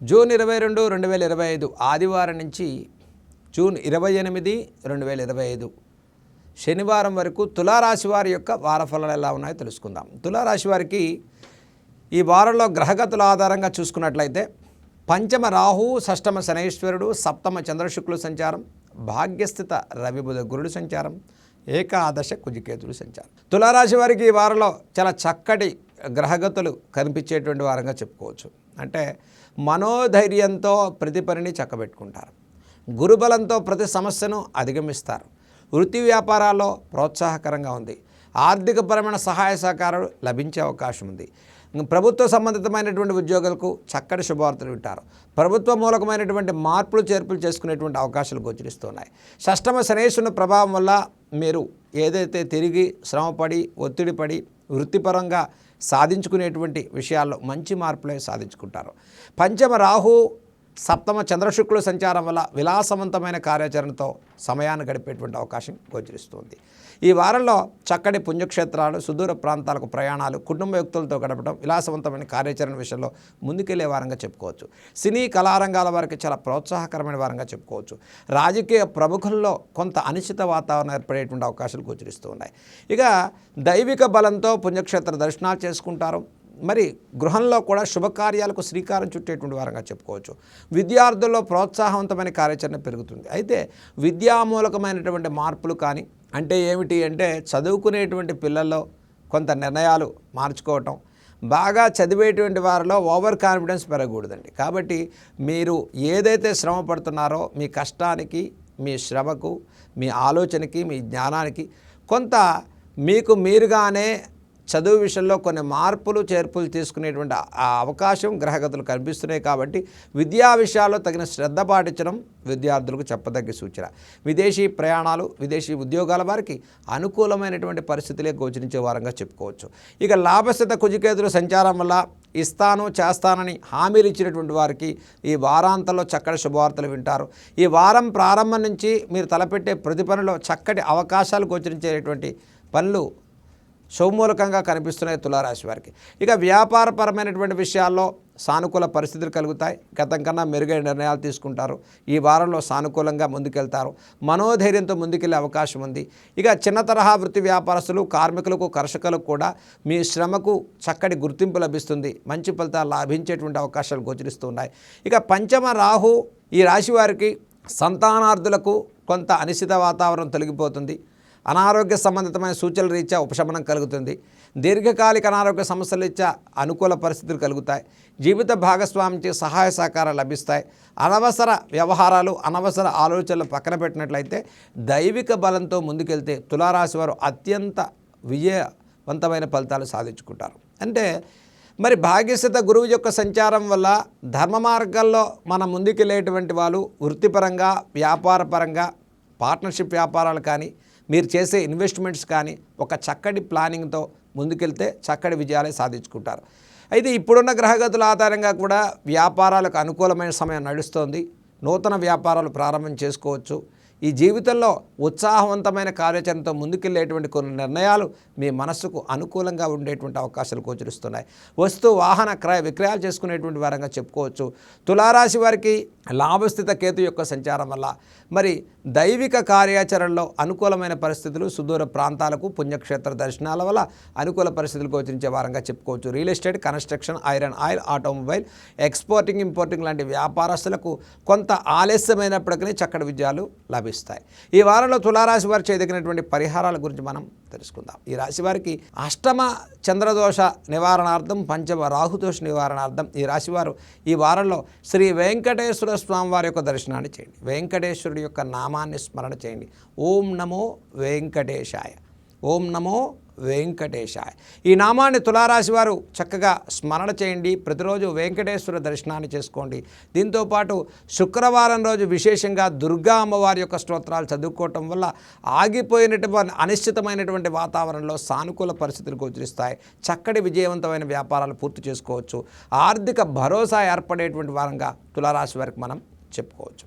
June ఇరవై రెండు రెండు వేల ఇరవై ఐదు ఆదివారం నుంచి జూన్ ఇరవై ఎనిమిది రెండు వేల ఇరవై ఐదు శనివారం వరకు తులారాశి వారి యొక్క వార ఫలాలు ఎలా ఉన్నాయో తెలుసుకుందాం. తులారాశి వారికి ఈ వారంలో గ్రహగతుల ఆధారంగా చూసుకున్నట్లయితే పంచమ రాహు షష్టమ శనైశ్వరుడు సప్తమ చంద్రశుక్లు సంచారం భాగ్యస్థిత రవిబుధ గురుడు సంచారం ఏకాదశ కుజికేతుడు సంచారం. తులారాశి వారికి ఈ వారంలో చాలా చక్కటి గ్రహగతులు కనిపించేటువంటి వారంగా చెప్పుకోవచ్చు. అంటే మనోధైర్యంతో ప్రతి పనిని చక్కబెట్టుకుంటారు. గురుబలంతో ప్రతి సమస్యను అధిగమిస్తారు. వృత్తి వ్యాపారాల్లో ప్రోత్సాహకరంగా ఉంది. ఆర్థికపరమైన సహాయ సహకారాలు లభించే అవకాశం ఉంది. ప్రభుత్వ సంబంధితమైనటువంటి ఉద్యోగులకు చక్కటి శుభవార్తలు వింటారు. ప్రభుత్వ మూలకమైనటువంటి మార్పులు చేర్పులు చేసుకునేటువంటి అవకాశాలు గోచరిస్తున్నాయి. షష్టమ శనేశ్వరుని ప్రభావం వల్ల మీరు ఏదైతే తిరిగి శ్రమపడి ఒత్తిడి పడి వృత్తిపరంగా సాధించుకునేటువంటి విషయాల్లో మంచి మార్పులే సాధించుకుంటారు. పంచమ రాహు సప్తమ చంద్రశుక్ల సంచారం వల్ల విలాసవంతమైన కార్యాచరణతో సమయాన్ని గడిపేటువంటి అవకాశం గోచరిస్తుంది. ఈ వారంలో చక్కటి పుణ్యక్షేత్రాలు సుదూర ప్రాంతాలకు ప్రయాణాలు కుటుంబ వ్యక్తులతో గడపడం విలాసవంతమైన కార్యాచరణ విషయంలో ముందుకెళ్ళే వారంగా చెప్పుకోవచ్చు. సినీ కళారంగాల వారికి చాలా ప్రోత్సాహకరమైన వారంగా చెప్పుకోవచ్చు. రాజకీయ ప్రముఖుల్లో కొంత అనిశ్చిత వాతావరణం ఏర్పడేటువంటి అవకాశాలు గోచరిస్తూ ఉన్నాయి. ఇక దైవిక బలంతో పుణ్యక్షేత్ర దర్శనాలు చేసుకుంటారు. మరి గృహంలో కూడా శుభకార్యాలకు శ్రీకారం చుట్టేటువంటి వారంగా చెప్పుకోవచ్చు. విద్యార్థుల్లో ప్రోత్సాహవంతమైన కార్యాచరణ పెరుగుతుంది. అయితే విద్యామూలకమైనటువంటి మార్పులు కానీ అంటే ఏమిటి అంటే చదువుకునేటువంటి పిల్లల్లో కొంత నిర్ణయాలు మార్చుకోవటం బాగా చదివేటువంటి వారిలో ఓవర్ కాన్ఫిడెన్స్ పెరగకూడదండి. కాబట్టి మీరు ఏదైతే శ్రమ పడుతున్నారో మీ కష్టానికి మీ శ్రమకు మీ ఆలోచనకి మీ జ్ఞానానికి కొంత మీకు మీరుగానే చదువు విషయంలో కొన్ని మార్పులు చేర్పులు తీసుకునేటువంటి ఆ అవకాశం గ్రహగతులు కనిపిస్తున్నాయి కాబట్టి విద్యా విషయాల్లో తగిన శ్రద్ధ పాటించడం విద్యార్థులకు చెప్పదగ్గ సూచన. విదేశీ ప్రయాణాలు విదేశీ ఉద్యోగాల వారికి అనుకూలమైనటువంటి పరిస్థితులే గోచరించే వారంగా చెప్పుకోవచ్చు. ఇక లాభస్థిత కుజికేతుల సంచారం వల్ల ఇస్తాను చేస్తానని హామీలు ఇచ్చినటువంటి వారికి ఈ వారాంతంలో చక్కటి శుభవార్తలు వింటారు. ఈ వారం ప్రారంభం నుంచి మీరు తలపెట్టే ప్రతి పనిలో చక్కటి అవకాశాలు గోచరించేటువంటి పనులు సౌమూలకంగా కనిపిస్తున్నాయి తులారాశి వారికి. ఇక వ్యాపారపరమైనటువంటి విషయాల్లో సానుకూల పరిస్థితులు కలుగుతాయి. గతం కన్నా మెరుగైన నిర్ణయాలు తీసుకుంటారు. ఈ వారంలో సానుకూలంగా ముందుకెళ్తారు. మనోధైర్యంతో ముందుకెళ్ళే అవకాశం ఉంది. ఇక చిన్న తరహా వృత్తి వ్యాపారస్తులు కార్మికులకు కర్షకులకు కూడా మీ శ్రమకు చక్కటి గుర్తింపు లభిస్తుంది. మంచి ఫలితాలు లాభించేటువంటి అవకాశాలు గోచరిస్తున్నాయి. ఇక పంచమ రాహు ఈ రాశి వారికి సంతానార్థులకు కొంత అనిశ్చిత వాతావరణం తొలగిపోతుంది. అనారోగ్య సంబంధితమైన సూచనల రీత్యా ఉపశమనం కలుగుతుంది. దీర్ఘకాలిక అనారోగ్య సమస్యల రీత్యా అనుకూల పరిస్థితులు కలుగుతాయి. జీవిత భాగస్వామికి సహాయ సహకారాలు లభిస్తాయి. అనవసర వ్యవహారాలు అనవసర ఆలోచనలు పక్కన పెట్టినట్లయితే దైవిక బలంతో ముందుకెళ్తే తులారాశి వారు అత్యంత విజయవంతమైన ఫలితాలు సాధించుకుంటారు. అంటే మరి భాగ్యస్థిత గురువు యొక్క సంచారం వల్ల ధర్మ మార్గాల్లో మనం ముందుకెళ్ళేటువంటి వాళ్ళు వృత్తిపరంగా వ్యాపారపరంగా పార్ట్నర్షిప్ వ్యాపారాలు కానీ మీరు చేసే ఇన్వెస్ట్మెంట్స్ కానీ ఒక చక్కటి ప్లానింగ్తో ముందుకెళ్తే చక్కటి విజయాలే సాధించుకుంటారు. అయితే ఇప్పుడున్న గ్రహగతుల ఆధారంగా కూడా వ్యాపారాలకు అనుకూలమైన సమయం నడుస్తోంది. నూతన వ్యాపారాలు ప్రారంభం చేసుకోవచ్చు. ఈ జీవితంలో ఉత్సాహవంతమైన కార్యాచరణతో ముందుకెళ్ళేటువంటి కొన్ని నిర్ణయాలు మీ మనస్సుకు అనుకూలంగా ఉండేటువంటి అవకాశాలు గోచరిస్తున్నాయి. వస్తు వాహన క్రయ విక్రయాలు చేసుకునేటువంటి వారంగా చెప్పుకోవచ్చు. తులారాశి వారికి లాభస్థిత కేతు యొక్క సంచారం వల్ల మరి దైవిక కార్యాచరణలో అనుకూలమైన పరిస్థితులు సుదూర ప్రాంతాలకు పుణ్యక్షేత్ర దర్శనాల వల్ల అనుకూల పరిస్థితులు గోచరించే వారంగా చెప్పుకోవచ్చు. Real estate construction iron oil automobile exporting importing లాంటి వ్యాపారస్తులకు కొంత ఆలస్యమైనప్పటికీ చక్కటి విజయాలు లభిస్తాయి. ఈ వారంలో తులారాశి వారు చేయదగినటువంటి పరిహారాల గురించి మనం తెలుసుకుందాం. ఈ రాశి వారికి అష్టమ చంద్రదోష నివారణార్థం పంచమ రాహుదోష నివారణార్థం ఈ రాశివారు ఈ వారంలో శ్రీ వెంకటేశ్వర స్వామి వారి యొక్క దర్శనాన్ని చేయండి. వెంకటేశ్వరుడి యొక్క నామాన్ని స్మరణ చేయండి. ఓం నమో వెంకటేశాయ. ఓం నమో వెంకటేశాయ. ఈ నామాన్ని తులారాశి వారు చక్కగా స్మరణ చేయండి. ప్రతిరోజు వెంకటేశ్వర దర్శనాన్ని చేసుకోండి. దీంతోపాటు శుక్రవారం రోజు విశేషంగా దుర్గా అమ్మవారి యొక్క స్తోత్రాలు చదువుకోవటం వల్ల ఆగిపోయినటువంటి అనిశ్చితమైనటువంటి వాతావరణంలో సానుకూల పరిస్థితులు గోచరిస్తాయి చక్కటి విజయవంతమైన వ్యాపారాలు పూర్తి చేసుకోవచ్చు. ఆర్థిక భరోసా ఏర్పడేటువంటి వారంగా తులారాశి వారికి మనం చెప్పుకోవచ్చు.